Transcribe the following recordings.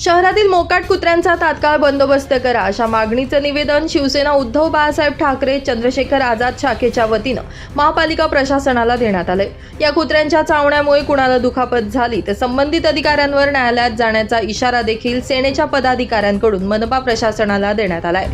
शहरातील मोकाट कुत्र्यांचा तात्काळ बंदोबस्त करा. अशा मागणीचं निवेदन शिवसेना उद्धव बाळासाहेब ठाकरे चंद्रशेखर आझाद शाखेच्या वतीनं महापालिका प्रशासनाला देण्यात आलंय. या कुत्र्यांच्या चावण्यामुळे कुणाला दुखापत झाली तर संबंधित अधिकाऱ्यांवर न्यायालयात जाण्याचा इशारा देखील सेनेच्या पदाधिकाऱ्यांकडून मनपा प्रशासनाला देण्यात आलाय.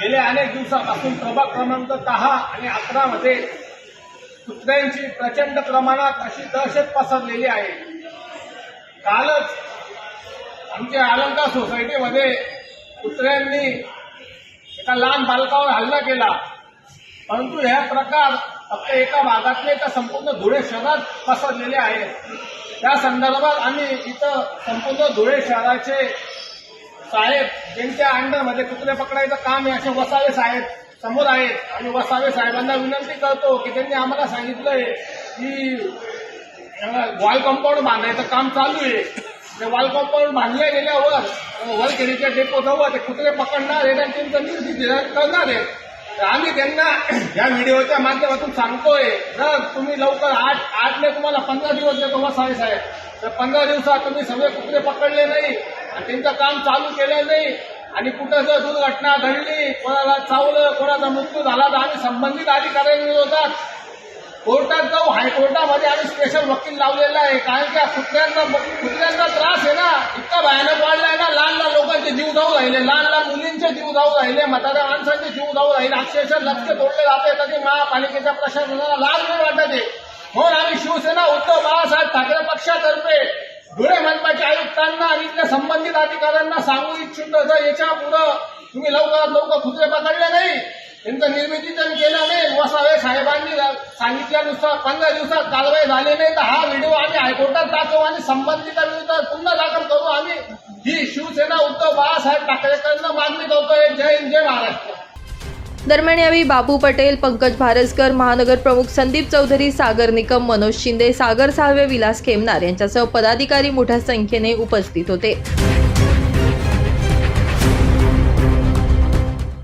गेल्या अनेक दिवसापासून प्रभाग क्रमांक दहा आणि अकरा मध्ये कुत्र्यांची प्रचंड प्रमाणात अशी दहशत पसरलेली आहे. कालच आमच्या अलंकार सोसायटीमध्ये कुत्र्यांनी एका लहान बालकावर हल्ला केला. परंतु हे प्रकार फक्त एका भागातले तर संपूर्ण धुळे शहरात पसरलेले आहेत. त्या संदर्भात आम्ही इथं संपूर्ण धुळे शहराचे साहेब त्यांच्या अंडरमध्ये कुत्रे पकडायचं काम आहे असे वसावे साहेब समोर आहेत. आणि वसावे साहेबांना विनंती करतो की त्यांनी आम्हाला सांगितलंय की वॉल कंपाऊंड बांधायचं काम चालू आहे. ते वॉल कंपाऊंड बांधल्या गेल्यावर वलखेडीच्या डेपो जवळ ते कुत्रे पकडणार आहेत आणि त्यांचं निर्देश करणार आहेत. तर आम्ही त्यांना या व्हिडिओच्या माध्यमातून सांगतोय जर तुम्ही लवकर आठ आठने तुम्हाला पंधरा दिवस देतो मग साहेब. तर पंधरा दिवसात तुम्ही सगळे कुत्रे पकडले नाही आणि त्यांचं काम चालू केलं नाही आणि कुठं जर दुर्घटना घडली कोणाला चावलं कोणाचा मृत्यू झाला तर आम्ही संबंधित अधिकाऱ्यांनी अधिकाऱ्यांविरोधात कोर्टात जाऊ हायकोर्टामध्ये आम्ही स्पेशल वकील लावलेला आहे. कारण की कुत्र्यांचा कुत्र्यांचा त्रास आहे ना इतका भयानक वाढला आहे ना लहान लहान लोकांचे जीव जाऊ राहिले लहान लहान मुलींचे जीव जाऊ राहिले म्हाताऱ्या माणसांचे जीव जाऊ राहिले अक्षरशः लक्ष तोडले जाते कधी महापालिकेच्या प्रशासनाला लाज नाही वाटत आहे. म्हणून आम्ही शिवसेना उद्धव बाळासाहेब ठाकरे पक्षातर्फे धुळे मनपाच्या आयुक्तांना आणि इथल्या संबंधित अधिकाऱ्यांना सांगू इच्छितो. जर याच्या पुढं तुम्ही लवकरात लवकर कुत्रे पकडले नाही त्यांचं निर्मितीकरण केलं नाही. वसावे साहेबांनी सांगितल्यानुसार पंधरा दिवसात कारवाई झाली नाही तर हा व्हिडिओ आम्ही हायकोर्टात दाखवू आणि संबंधितांविरुद्ध पुन्हा दाखल करू. आम्ही ही शिवसेना उद्धव बाळासाहेब ठाकरेंकडनं मागणी करतोय. जय हिंद जय महाराष्ट्र. दरम्यान यावेळी बाबू पटेल पंकज भारसकर महानगर प्रमुख संदीप चौधरी सागर निकम मनोज शिंदे सागर साळवे विलास खेमनार यांच्यासह पदाधिकारी मोठ्या संख्येने उपस्थित होते.